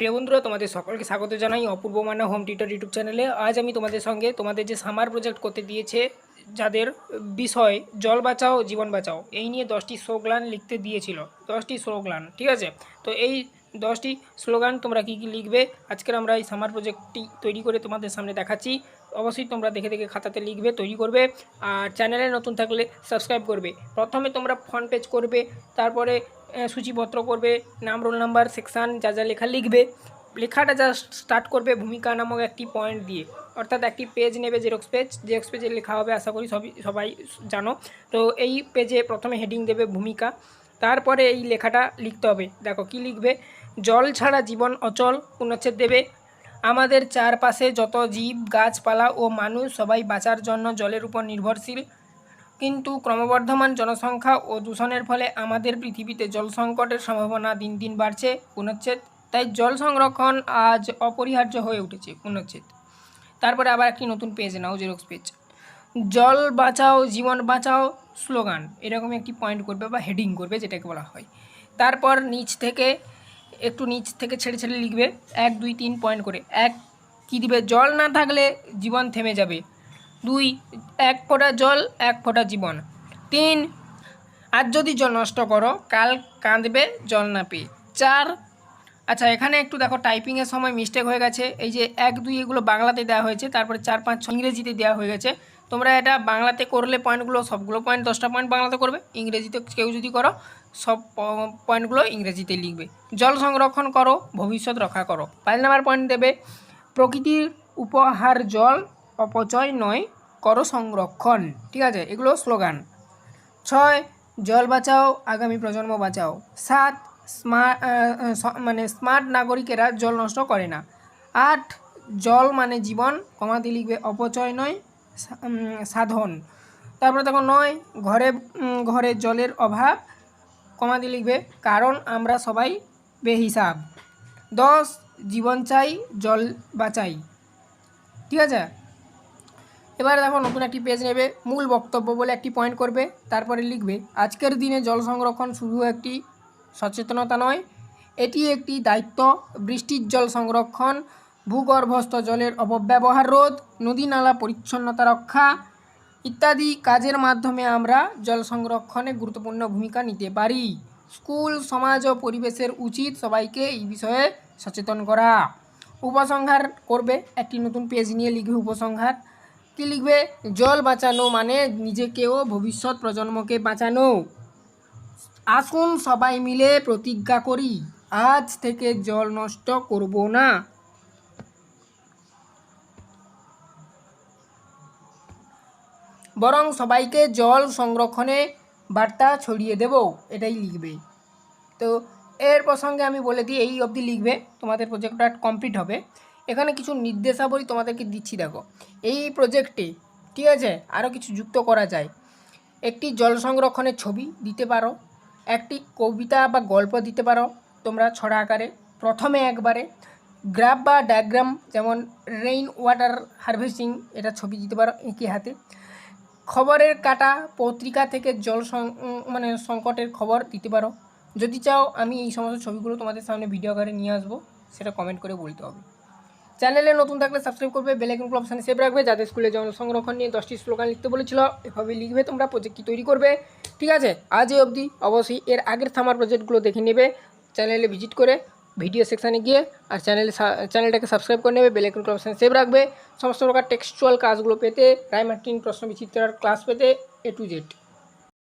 প্রিয় বন্ধুরা, তোমাদের সকলকে স্বাগত জানাই অপূর্ব মানা হোম টিউটর ইউটিউব চ্যানেলে। আজ আমি তোমাদের সঙ্গে তোমাদের যে সামার প্রজেক্ট করতে দিয়েছে, যাদের বিষয় জল বাঁচাও, জীবন বাঁচাও, এই নিয়ে দশটি স্লোগান লিখতে দিয়েছিল। দশটি স্লোগান, ঠিক আছে? তো এই দশটি স্লোগান তোমরা কী কী লিখবে? আজকের আমরা এই সামার প্রজেক্টটি তৈরি করে তোমাদের সামনে দেখাচ্ছি। অবশ্যই তোমরা দেখে দেখে খাতাতে লিখবে, তৈরি করবে, আর চ্যানেলে নতুন থাকলে সাবস্ক্রাইব করবে। প্রথমে তোমরা ফ্রন্ট পেজ করবে, তারপরে সূচিপত্র করবে, নাম রোল নাম্বার সেকশান যা যা লেখা লিখবে। লেখাটা যা স্টার্ট করবে ভূমিকা নামক একটি পয়েন্ট দিয়ে। অর্থাৎ একটি পেজ নেবে জেরক্স পেজ জেরক্স পেজে লেখা হবে, আশা করি সবই, সবাই জানো। তো এই পেজে প্রথমে হেডিং দেবে ভূমিকা। তারপরে এই লেখাটা লিখতে হবে। দেখো কি লিখবে? জল ছাড়া জীবন অচল, পুনচ্ছেদ দেবে। আমাদের চারপাশে যত জীব, গাছপালা ও মানুষ, সবাই বাঁচার জন্য জলের উপর নির্ভরশীল। কিন্তু ক্রমবর্ধমান জনসংখ্যা ও দূষণের ফলে আমাদের পৃথিবীতে জল সংকটের সম্ভাবনা দিন দিন বাড়ছে, পুনচ্ছেদ। তাই জল সংরক্ষণ আজ অপরিহার্য হয়ে উঠেছে, পুনচ্ছেদ। তারপরে আবার একটি নতুন পেজ নাও জেরক্স পেজ জল বাঁচাও, জীবন বাঁচাও স্লোগান এরকম একটি পয়েন্ট করবে বা হেডিং করবে যেটাকে বলা হয়। তারপর নিচ থেকে, একটু নিচ থেকে ছেড়ে ছেড়ে লিখবে। এক, দুই, তিন পয়েন্ট করে। এক, কী দিবে? জল না থাকলে জীবন থেমে যাবে। দুই, এক ফোঁটা জল, এক ফোঁটা জীবন। তিন আজ যদি জল নষ্ট করো, কাল কাঁদবে, জল না পেয়ে। চার আচ্ছা এখানে একটু দেখো টাইপিংয়ের সময় মিস্টেক হয়ে গেছে। এই যে এক, দুই এগুলো বাংলাতে দেওয়া হয়েছে, তারপরে চার, পাঁচ ছ ইংরেজিতে দেওয়া হয়ে গেছে। তোমরা এটা বাংলাতে করলে পয়েন্টগুলো সবগুলো পয়েন্ট দশটা পয়েন্ট বাংলাতে করবে। ইংরেজিতে কেউ যদি করো, সব পয়েন্টগুলো ইংরেজিতে লিখবে। জল সংরক্ষণ করো, ভবিষ্যৎ রক্ষা করো। পাঁচ নাম্বার পয়েন্ট দেবে, প্রকৃতির উপহার জল অপচয় নয় করো সংরক্ষণ ঠিক আছে? এগুলো স্লোগান ছয়, জল বাঁচাও, আগামী প্রজন্ম বাঁচাও। সাত স্মার্ট মানে স্মার্ট নাগরিকেরা জল নষ্ট করে না। আট, জল মানে জীবন কমাতে লিখবে অপচয় নয় সাধন। তারপরে দেখো নয়, ঘরে ঘরে জলের অভাব কমাতে লিখবে কারণ আমরা সবাই বেহিসাব। দশ, জীবন চাই, জল বাঁচাই। ঠিক আছে? এবারে দেখো নতুন একটি পেজ নেবে, মূল বক্তব্য বলে একটি পয়েন্ট করবে, তারপরে লিখবে, আজকের দিনে জল সংরক্ষণ শুধু একটি সচেতনতা নয়, এটি একটি দায়িত্ব, বৃষ্টির জল সংরক্ষণ, ভূগর্ভস্থ জলের অপব্যবহার রোধ, নদী নালা পরিচ্ছন্নতা রক্ষা ইত্যাদি কাজের মাধ্যমে আমরা জল সংরক্ষণে গুরুত্বপূর্ণ ভূমিকা নিতে পারি। স্কুল, সমাজ ও পরিবেশের উচিত সবাইকে এই বিষয়ে সচেতন করা। উপসংহার করবে, একটি নতুন পেজ নিয়ে লিখবে উপসংহার। কি লিখবে? জল বাঁচানো মানে নিজেকে ও ভবিষ্যৎ প্রজন্মকে বাঁচানো। আসুন সবাই মিলে প্রতিজ্ঞা করি, আজ থেকে জল নষ্ট করব না। বরং সবাইকে জল সংরক্ষণে বার্তা ছড়িয়ে দেব, এটাই লিখবে। তো এর প্রসঙ্গে আমি বলে দিই, এই অবধি লিখবে। তোমাদের প্রজেক্টটা কমপ্লিট হবে। এখানে কিছু নির্দেশাবলী তোমাদেরকে দিচ্ছি, দেখো। এই প্রজেক্টে ঠিক আছে আরও কিছু যুক্ত করা যায়। একটি জল সংরক্ষণের ছবি দিতে পারো, একটি কবিতা বা গল্প দিতে পারো তোমরা ছড়া আকারে। প্রথমে একবারে গ্রাফ বা ডায়াগ্রাম যেমন রেইন ওয়াটার হারভেস্টিং এটা ছবি দিতে পারো এঁকে হাতে। খবরের কাটা পত্রিকা থেকে জল মানে সংকটের খবর দিতে পারো। যদি চাও, আমি এই সমস্ত ছবিগুলো তোমাদের সামনে ভিডিও আকারে নিয়ে আসব, সেটা কমেন্ট করে বলতে হবে। চ্যানেলে নতুন থাকলে সাবস্ক্রাইব করবে বেলাইকন অপশানে সেভ রাখবে যাদের স্কুলে জল সংরক্ষণ নিয়ে দশটি স্লোগান লিখতে বলেছিল। এভাবে লিখবে তোমরা প্রজেক্টটি তৈরি করবে। ঠিক আছে আজ এই অবধি, অবশ্যই এর আগের থামার প্রজেক্টগুলো দেখে নেবে চ্যানেলে ভিজিট করে ভিডিও সেকশানে গিয়ে, আর চ্যানেলে চ্যানেলটাকে সাবস্ক্রাইব করে নেবে বেলাইকন অপশানে সেভ রাখবে। সমস্ত প্রকার টেক্সচুয়াল কাজগুলো পেতে রাইমার্টিন প্রশ্ন বিচিত্রার ক্লাস পেতে এ টু জেড